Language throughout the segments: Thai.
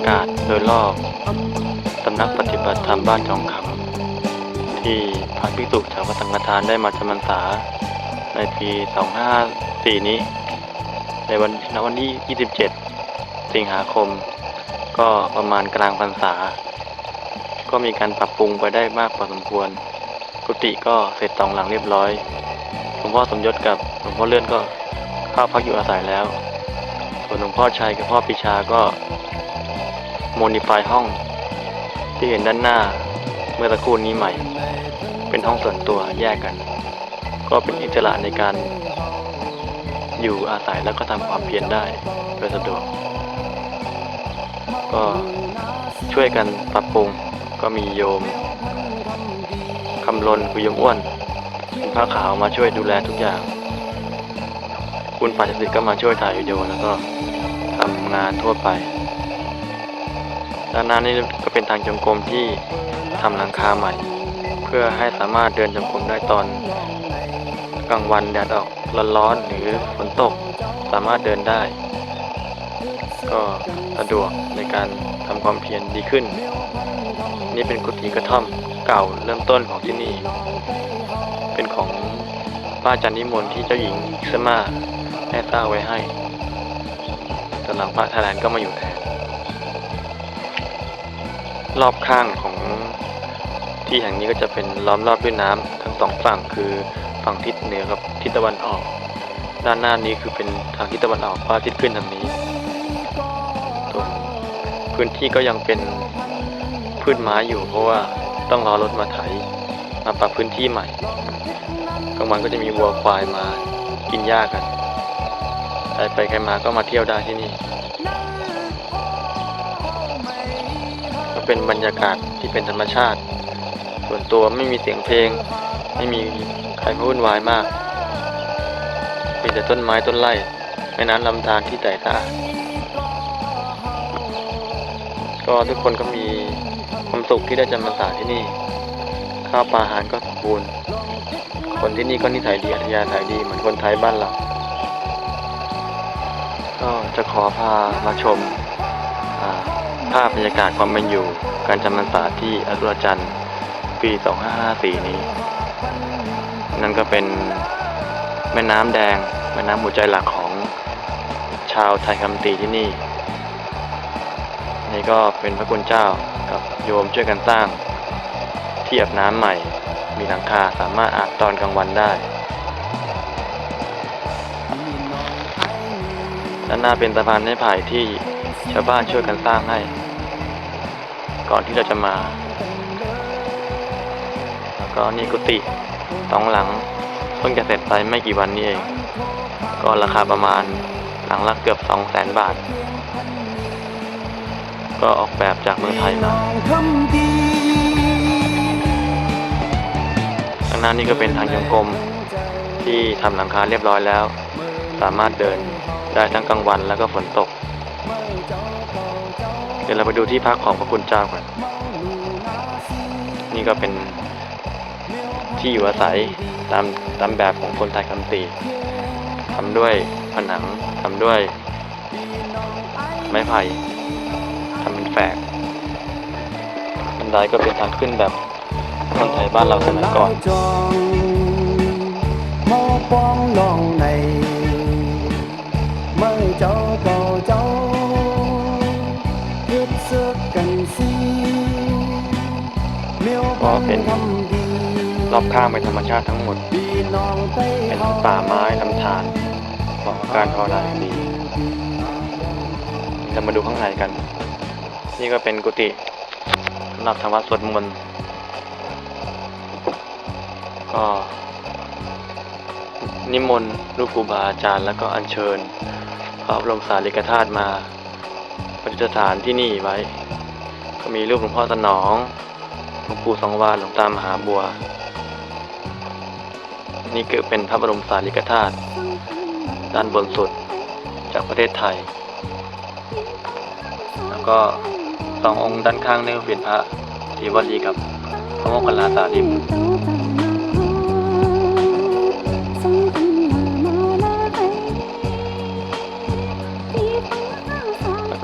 ากาศโดยรอบสำนักปฏิบัติธรรมบ้านทองคำที่พระภิกษุชาววัดสังฆทานได้มาจำพรรษา ในปี254 นี้ ในวันณวันที่ 27 สิงหาคม ก็ประมาณกลางพรรษา ก็มีการปรับปรุงไปได้มากพอสมควร กุฏิก็เสร็จสองหลังเรียบร้อยหลวงพ่อสมยศกับหลวงพ่อเลื่อนก็เข้าพักอยู่อาศัยแล้ว ส่วนหลวงพ่อชัยกับพ่อปิชาก็ โมดิฟายห้อง ที่เห็นด้านหน้าเมื่อสักครู่นี้ใหม่ เป็นห้องส่วนตัวแยกกัน ก็เป็นอิสระในการ อยู่อาศัยแล้วก็ทำความเพียรได้โดยสะดวก ก็ช่วยกันปรับปรุงก็มีโยมคำลนคือโยมอ้วนคุณผ้าขาวมาช่วยดูแลทุกอย่าง คุณปัจจิตก็มาช่วยถ่ายวิดีโอแล้วก็ทำงานทั่วไป ด้านหน้านี่ก็เป็นทางจงกรมที่ทำหลังคาใหม่ เพื่อให้สามารถเดินจงกรมได้ตอนกลางวันแดดออกร้อนๆหรือฝนตกสามารถเดินได้ ก็สะดวกในการทำความเพียรดีขึ้น นี่เป็นกุฏิกระท่อมเก่าเริ่มต้นของที่นี่ เป็นของป้าจันนิมนต์ที่เจ้าหญิงอิสมาได้สร้างไว้ให้ตอนหลังพระทยแลนก็มาอยู่แทน รอบข้างของที่แห่งนี้ก็จะเป็นล้อมรอบด้วยน้ำทั้งสองฝั่งคือฝั่งทิศเหนือกับทิศตะวันออก ด้านหน้านี้คือเป็นทางทิศตะวันออกพระอาทิตย์ขึ้นทางนี้ส่วพื้นที่ก็ยังเป็นพืชไม้อยู่เพราะว่าต้องรอรถมาไถมาปรับพื้นที่ใหม่กลางวันก็จะมีวัวควายมากินหญ้ากันใครไปใครมาก็มาเที่ยวได้ที่นี่ เป็นบรรยากาศที่เป็นธรรมชาติ ส่วนตัวไม่มีเสียงเพลง ไม่มีใครมาวุ่นวายมาก มีแต่ต้นไม้ต้นไร่แม่น้ำลำธารที่ใสสะอาดก็ทุกคนก็มีความสุขที่ได้จำพรรษาที่นี่ ข้าวปลาอาหารก็สมบูรณ์ คนที่นี่ก็นิสัยดีอัธยาศัยดีเหมือนคนไทยบ้านเรา ก็จะขอพามาชม ภาพบรรยากาศความเป็นอยู่ การจำพรรษาที่อรุณจันทร์ปี 2554 นี้ นั่นก็เป็นแม่น้ำแดง แม่น้ำหัวใจหลักของชาวไทยคำตีที่นี่ นี่ก็เป็นพระคุณเจ้ากับโยมช่วยกันสร้าง ที่อาบน้ำใหม่ มีหลังคาสามารถอาบตอนกลางวันได้ ด้านหน้าเป็นสะพานไม้ไผ่ที่ชาวบ้านช่วยกันสร้างให้ ก่อนที่เราจะมา แล้วก็นี่กุฏิสองหลังเพิ่งจะเสร็จไปไม่กี่วันนี้เอง ก็ราคาประมาณหลังละเกือบสองแสนบาท ก็ออกแบบจากเมืองไทยมาข้างหน้านี่ก็เป็นทางจงกรมที่ทำหลังคาเรียบร้อยแล้ว สามารถเดิน ได้ทั้งกลางวันแล้วก็ฝนตก เดี๋ยวเราไปดูที่พักของพระคุณเจ้าก่อน นี่ก็เป็นที่อยู่อาศัยตามตามแบบของคนไทยคำตีทำด้วยผนังทำด้วย ไม้ไผ่ทำเป็นแฝกบันไดก็เป็นทางขึ้นแบบคนไทยบ้านเราสมัยก่อน เจ้าเก่าเจ้ายึดเสือกกันสีเมียวก็เป็นรอบข้างเป็นธรรมชาติทั้งหมด เป็นป่าไม้ลำธารเหมาะกับการภาวนาอย่าดีจะมาดูข้างในกัน นี่ก็เป็นกุฏิสำหรับทำวัดสวดมนต์ก็นิมนต์รูปครูบาอาจารย์แล้วก็อัญเชิญ พระบรมสารีริกธาตุมาประดิษฐานที่นี่ไว้ ก็มีรูปหลวงพ่อสนองหลวงปู่สองวาหลวงตามหาบัว นี่คือเป็นพระบรมสารีริกธาตุด้านบนสุดจากประเทศไทย แล้วก็สององค์ด้านข้างนี่เป็นพระศิวลีกับพระโมคคัลลาสารีบุตร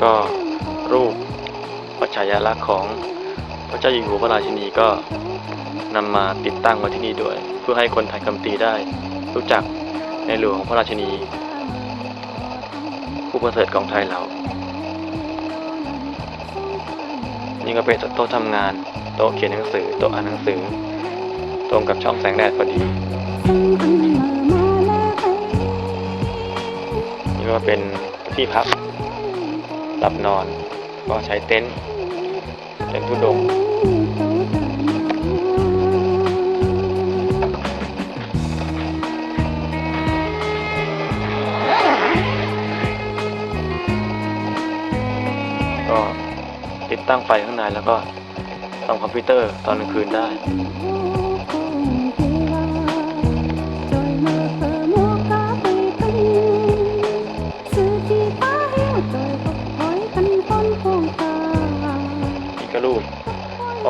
ก็รูปพระฉายาลักษณ์ของพระเจ้าอยู่หัวพระราชินีก็นำมาติดตั้งไว้ที่นี่ด้วย เพื่อให้คนไทยคำตีได้ รู้จักในหลวงของพระราชินี ผู้ประเสริฐของไทยเรา นี่ก็เป็นโต๊ะทำงาน โต๊ะเขียนหนังสือ โต๊ะอ่านหนังสือ ตรงกับช่องแสงแดดพอดีนี่ก็เป็นที่พัก ลับนอน ก็ใช้เต็นท์เต็นท์ทุดงก็ติดตั้งไฟข้างในแล้วก็ทำคอมพิวเตอร์ตอนกลางคืนได้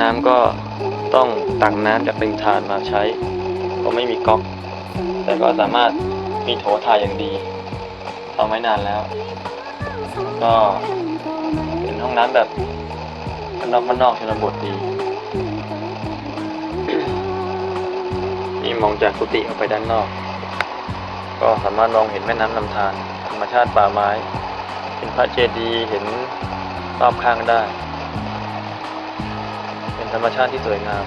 น้ำก็ต้องตักน้ำจากริมทานมาใช้ เพราะไม่มีก๊อก แต่ก็สามารถมีโถถ่ายอย่างดีทำไว้นานแล้ว ก็เป็นห้องน้ำแบบมันนอกมันนอกชนบทดี นี่มองจากกุฏิออกไปด้านนอก ก็สามารถมองเห็นแม่น้ำลำธารธรรมชาติป่าไม้เป็นพระเจดีย์เห็นรอบข้างได้ ธรรมชาติที่สวยงาม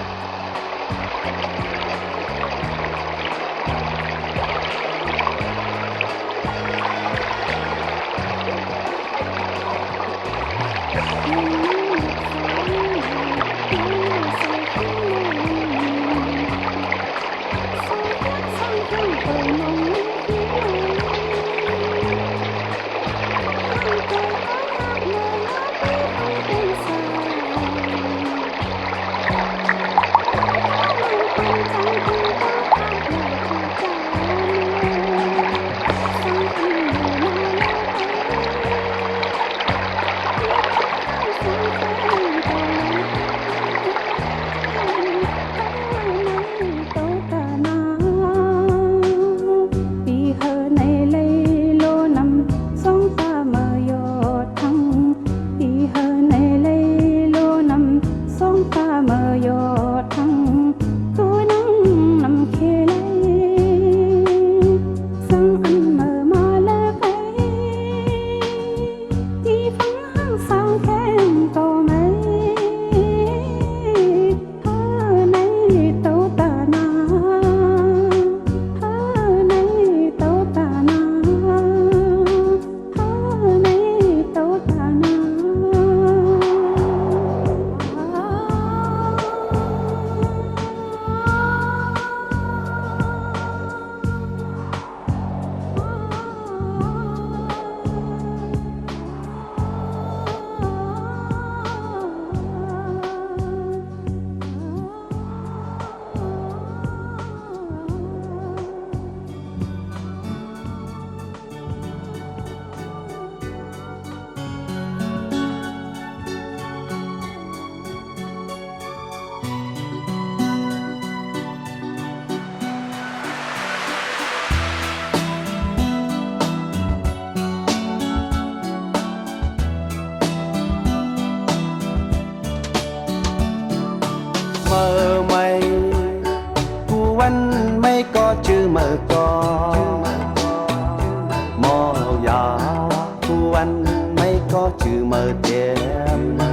mơ đêm là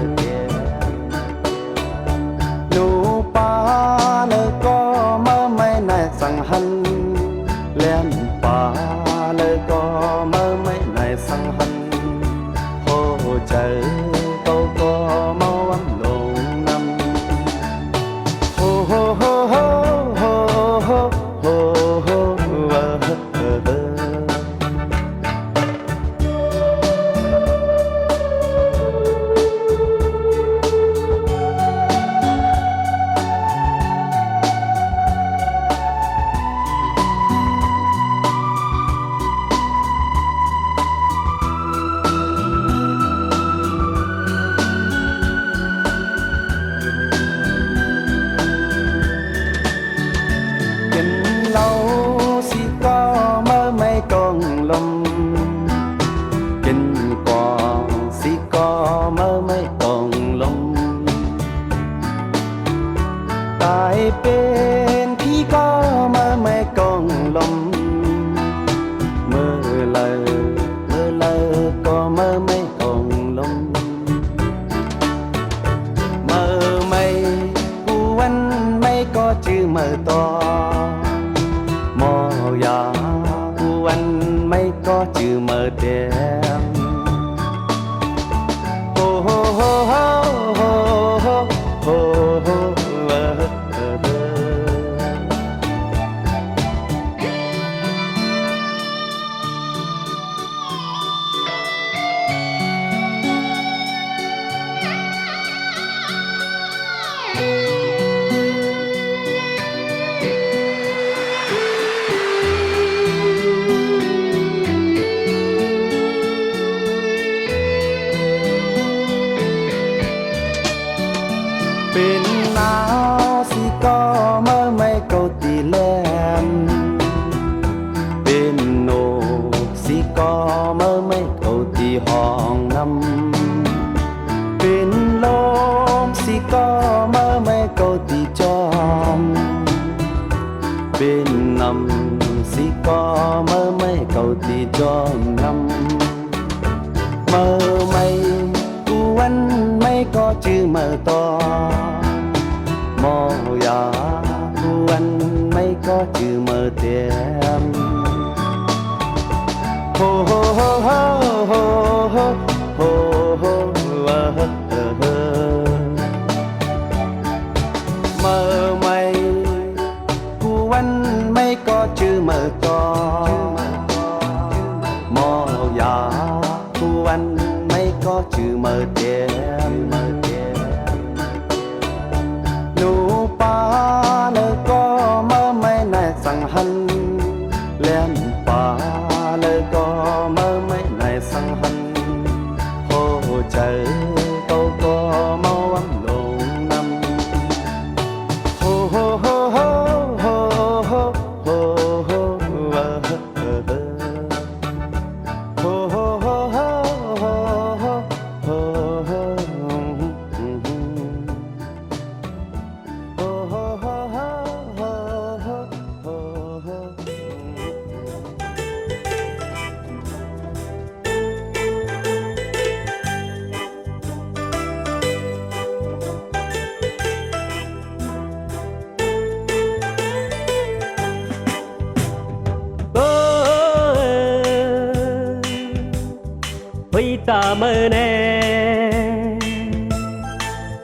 दामने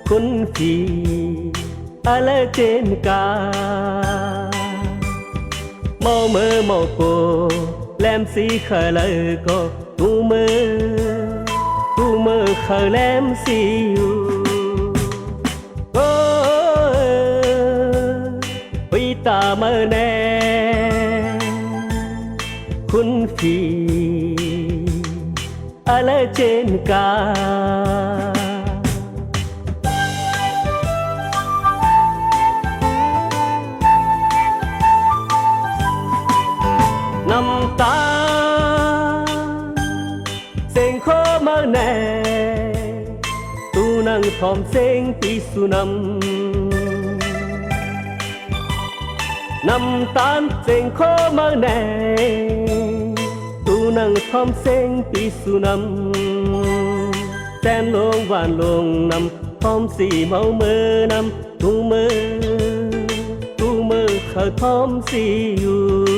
कुल्फी अलचेन का मौम मौको लैमसी खल को तुम तुम खलैम सी ओ पिता मने कुल्फी अलचेन का năm ta sen khó mơ nè tu năng thom sen ti su nam. năm tan sen khó mơ nè นังพอมเสีงปีสุนำแตนลงหวานลงนำพอมสีเมาเมือนำตูเมือตูเมือเขาพอมสีอยู่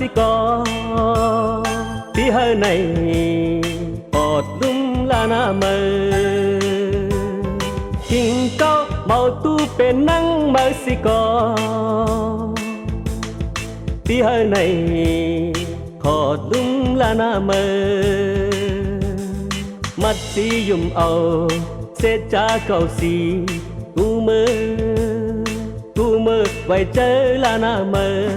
sẽ có. Hơi này, ọt đúng là na mờ. Kinh cao màu tu bên nắng mơ sẽ có. Tí hơi này khó đúng là na mờ. Mắt xí dùng ầu, sẽ cha cầu xì tu mơ. Tu mơ vậy chơi là na mờ.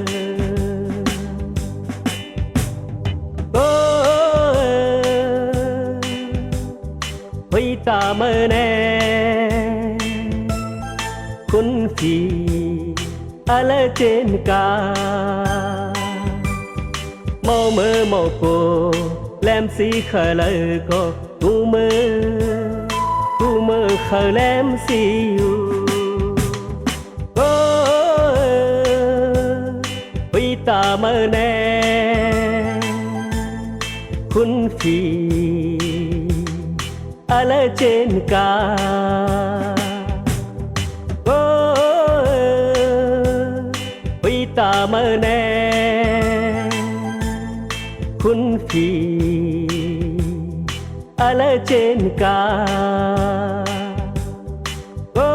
Kulfi अलचेन का मौम मौको लैमसी खल को तुम तुम खलैम सीयू ओ पिता मने कुल्फी अलचेन का ओ पीता मने खुनफी अलचेन का ओ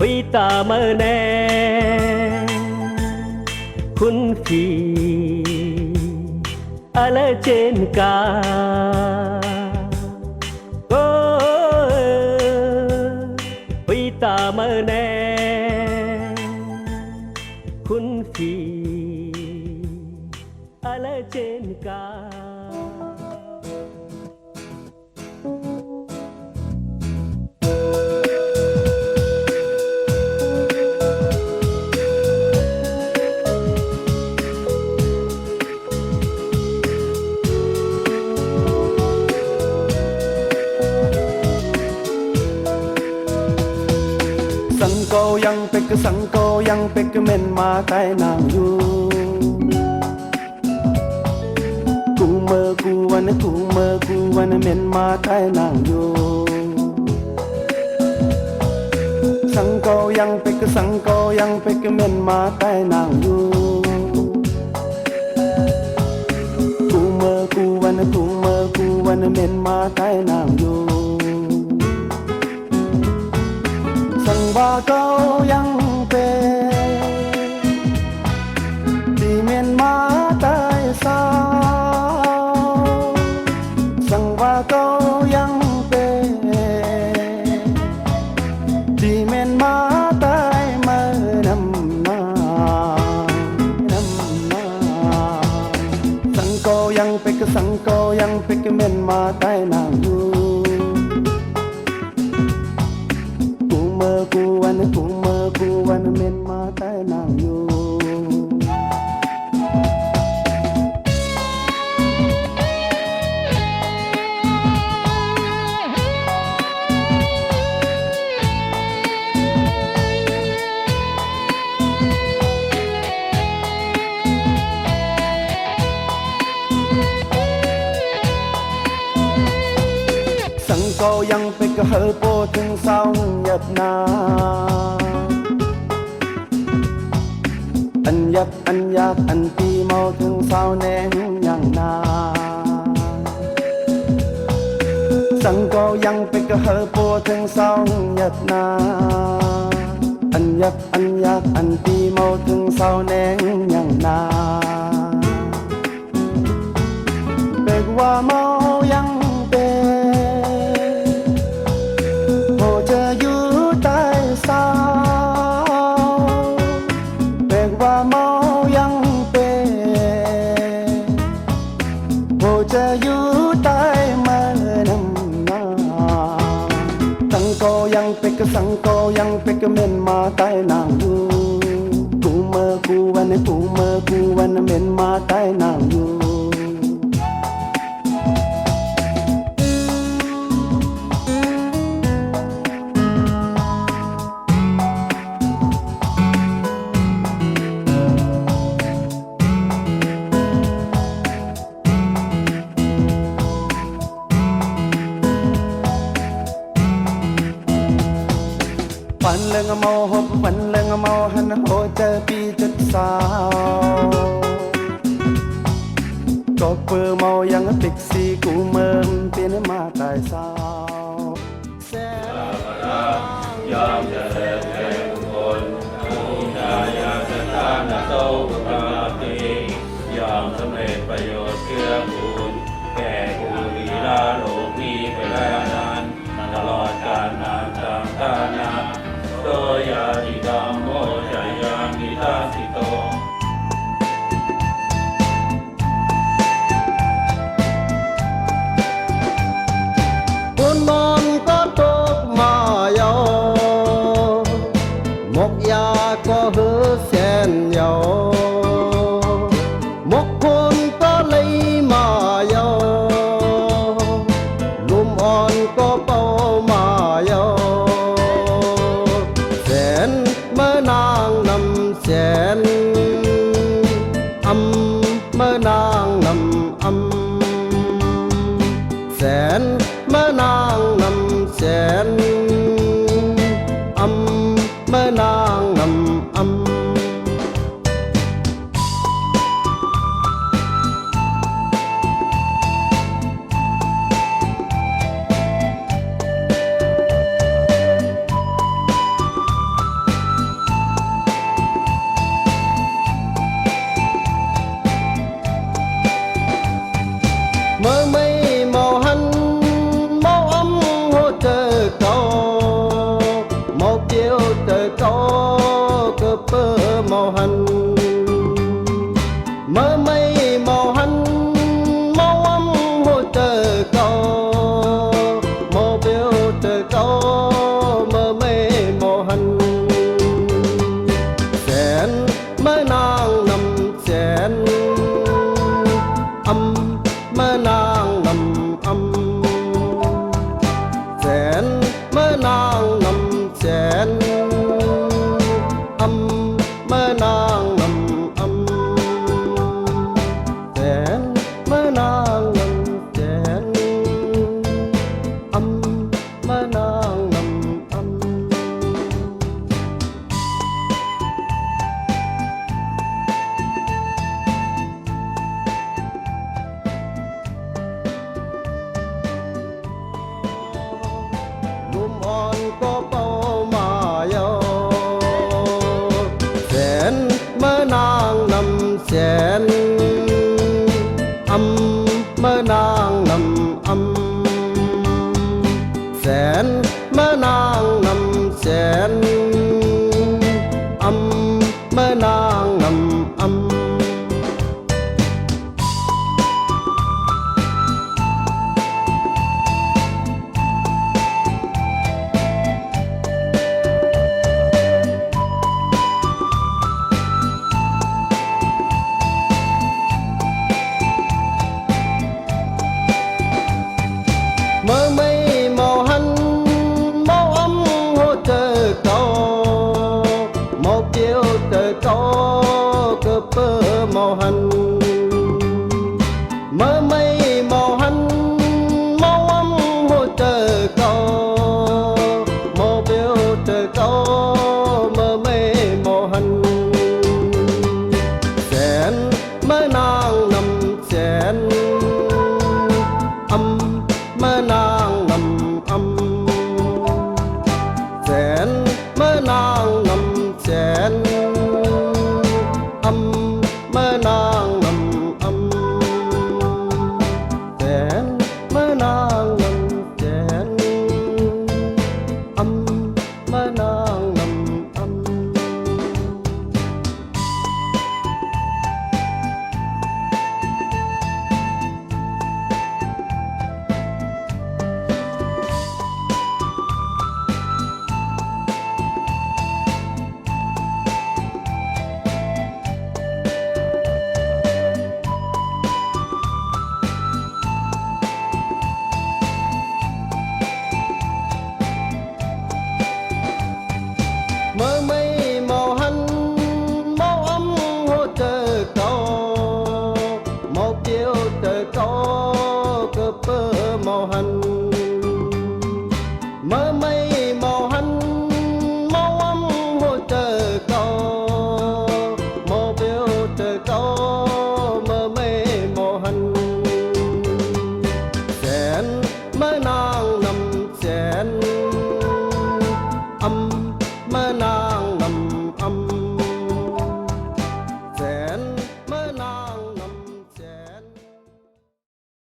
पीता मने खुनफी अलचेन का। cô yang pe ke sang cô yang pe ke men ma tai nang yu. Ku mơ ku wan, ku mơ ku wan men ma tai nang yu. Sang cô yang pe ke sang cô yang pe ke men ma tai nang yu. Ku mơ ku wan, ku mơ ku wan men ma tai nang yu. 大羔羊 සංකෝ යං පිකහ පෝතෙන් සංයත්නා ăn nhấp ăn nhấp ăn đi mau thương sao nén nhằng na bề qua mau yang 在那有。万能的魔盒，万能的魔盒，哦，这比这强。vừa màu yang pixi ku mơm tiên mà tại sao sẽ yam ya se te kon na ya sa ta na to ka ti yam sam re prayo kya kun แก่กูวีราโลกนี้ไปแล้วนานตลอดกาลนานตามกาลนานโดยาติดามโมจายังนิตาสิ tok pemohan